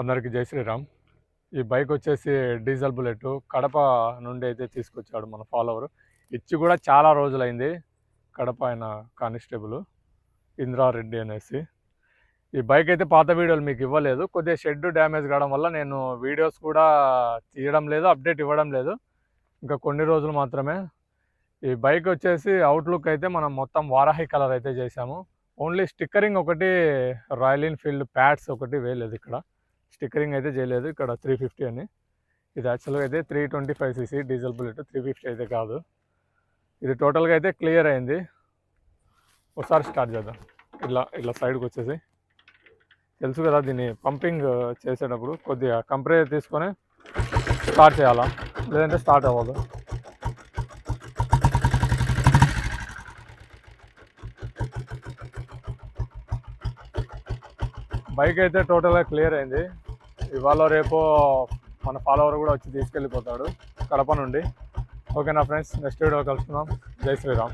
అందరికీ జై శ్రీరామ్. ఈ బైక్ వచ్చేసి డీజిల్ బుల్లెట్. కడప నుండి అయితే తీసుకొచ్చాడు మన ఫాలోవర్. ఇచ్చి కూడా చాలా రోజులైంది కడప ఆయన కానిస్టేబుల్ ఇంద్రారెడ్డి అనేసి. ఈ బైక్ అయితే పాత వీడియోలు మీకు ఇవ్వలేదు. కొద్దిగా షెడ్ డ్యామేజ్ కావడం వల్ల నేను వీడియోస్ కూడా తీయడం లేదు అప్డేట్ ఇవ్వడం లేదు. ఇంకా కొన్ని రోజులు మాత్రమే. ఈ బైక్ వచ్చేసి అవుట్లుక్ అయితే మనం మొత్తం వారాహి కలర్ అయితే చేసాము ఓన్లీ స్టిక్కరింగ్ ఒకటి రాయల్ ఎన్ఫీల్డ్ ప్యాడ్స్ ఒకటి వేయలేదు ఇక్కడ. స్టిక్కరింగ్ అయితే చేయలేదు. ఇక్కడ త్రీ ఫిఫ్టీ అని. ఇది యాక్చువల్గా అయితే three twenty five CC diesel bullet three fifty అయితే కాదు. ఇది టోటల్గా అయితే క్లియర్ అయింది. ఒకసారి స్టార్ట్ చేద్దాం. ఇట్లా ఇట్లా సైడ్కి వచ్చేసి. తెలుసు కదా దీన్ని పంపింగ్ చేసేటప్పుడు కొద్దిగా కంప్రెసర్ తీసుకొని స్టార్ట్ చేయాలా? లేదంటే స్టార్ట్ అవ్వదు. బైక్ అయితే టోటల్గా క్లియర్ అయింది. ఇవాళ రేపు మన ఫాలోవర్ కూడా వచ్చి తీసుకెళ్ళిపోతాడు. కడప నుండి. ఓకేనా ఫ్రెండ్స్ నెక్స్ట్ వీడియో కలుసుకుందాం. జై శ్రీరామ్.